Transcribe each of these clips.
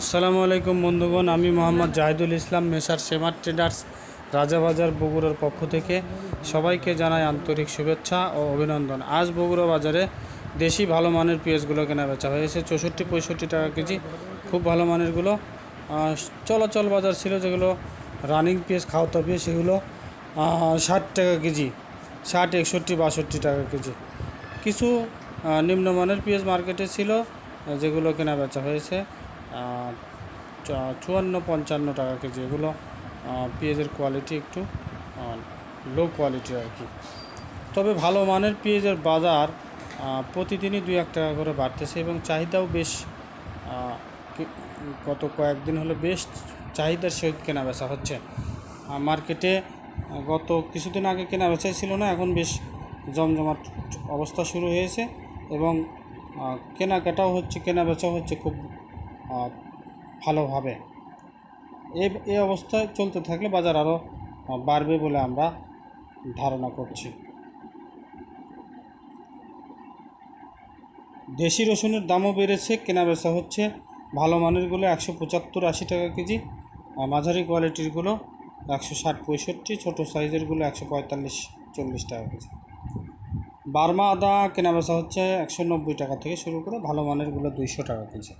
আসসালামু আলাইকুম বন্ধুগণ, আমি মোহাম্মদ জাহিদুল ইসলাম, মেসার সেমার ট্রেডার্স রাজাবাজার বগুড়ার পক্ষ থেকে সবাইকে জানাই আন্তরিক শুভেচ্ছা ও অভিনন্দন। আজ বগুড়া বাজারে দেশি ভালো মানের পেঁয়াজগুলো কেনা বেচা হয়েছে চৌষট্টি পঁয়ষট্টি টাকা কেজি, খুব ভালো মানেরগুলো। চলাচল বাজার ছিল যেগুলো রানিং পেঁয়াজ খাওয়াতে পেঁয়াজ, সেগুলো ষাট টাকা কেজি, ষাট, একষট্টি, বাষট্টি টাকা কেজি। কিছু নিম্নমানের পেঁয়াজ মার্কেটে ছিল, যেগুলো কেনা বেচা হয়েছে। চুয়ান্ন পঞ্চান্ন টাকা কেজি, এগুলো পেঁয়াজের কোয়ালিটি একটু লো কোয়ালিটির আর কি। তবে ভালো মানের পেঁয়াজের বাজার প্রতিদিনই দুই এক টাকা করে বাড়তেছে এবং চাহিদাও বেশ গত কয়েকদিন হলো বেশ চাহিদার সহিত কেনা বেচা হচ্ছে। মার্কেটে গত কিছুদিন আগে কেনা বেচাই ছিল না, এখন বেশ জমজমাট অবস্থা শুরু হয়েছে এবং কেনাকাটাও হচ্ছে, কেনা বেচাও হচ্ছে খুব ভালোভাবে। এই এই অবস্থায় চলতে থাকলে বাজার আরও বাড়বে বলে আমরা ধারণা করছি। দেশি রসুনের দামও বেড়েছে, কেনা বেচা হচ্ছে। ভালো মানেরগুলো একশো পঁচাত্তর আশি টাকা কেজি মাঝারি কোয়ালিটিরগুলো একশো ষাট পঁয়ষট্টি, ছোটো সাইজেরগুলো একশো পঁয়তাল্লিশ, চল্লিশ টাকা কেজি। বার্মা আদা কেনা বেচা হচ্ছে একশো নব্বই টাকা থেকে শুরু করে ভালো মানেরগুলো দুইশো টাকা কেজি।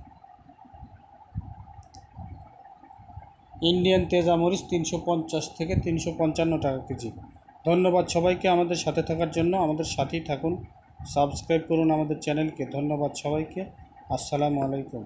ইন্ডিয়ান তেজামরিচ তিনশো পঞ্চাশ থেকে তিনশো পঞ্চান্ন টাকা কেজি। ধন্যবাদ সবাইকে আমাদের সাথে থাকার জন্য। আমাদের সাথেই থাকুন। সাবস্ক্রাইব করুন আমাদের চ্যানেলকে। ধন্যবাদ সবাইকে। আসসালামু আলাইকুম।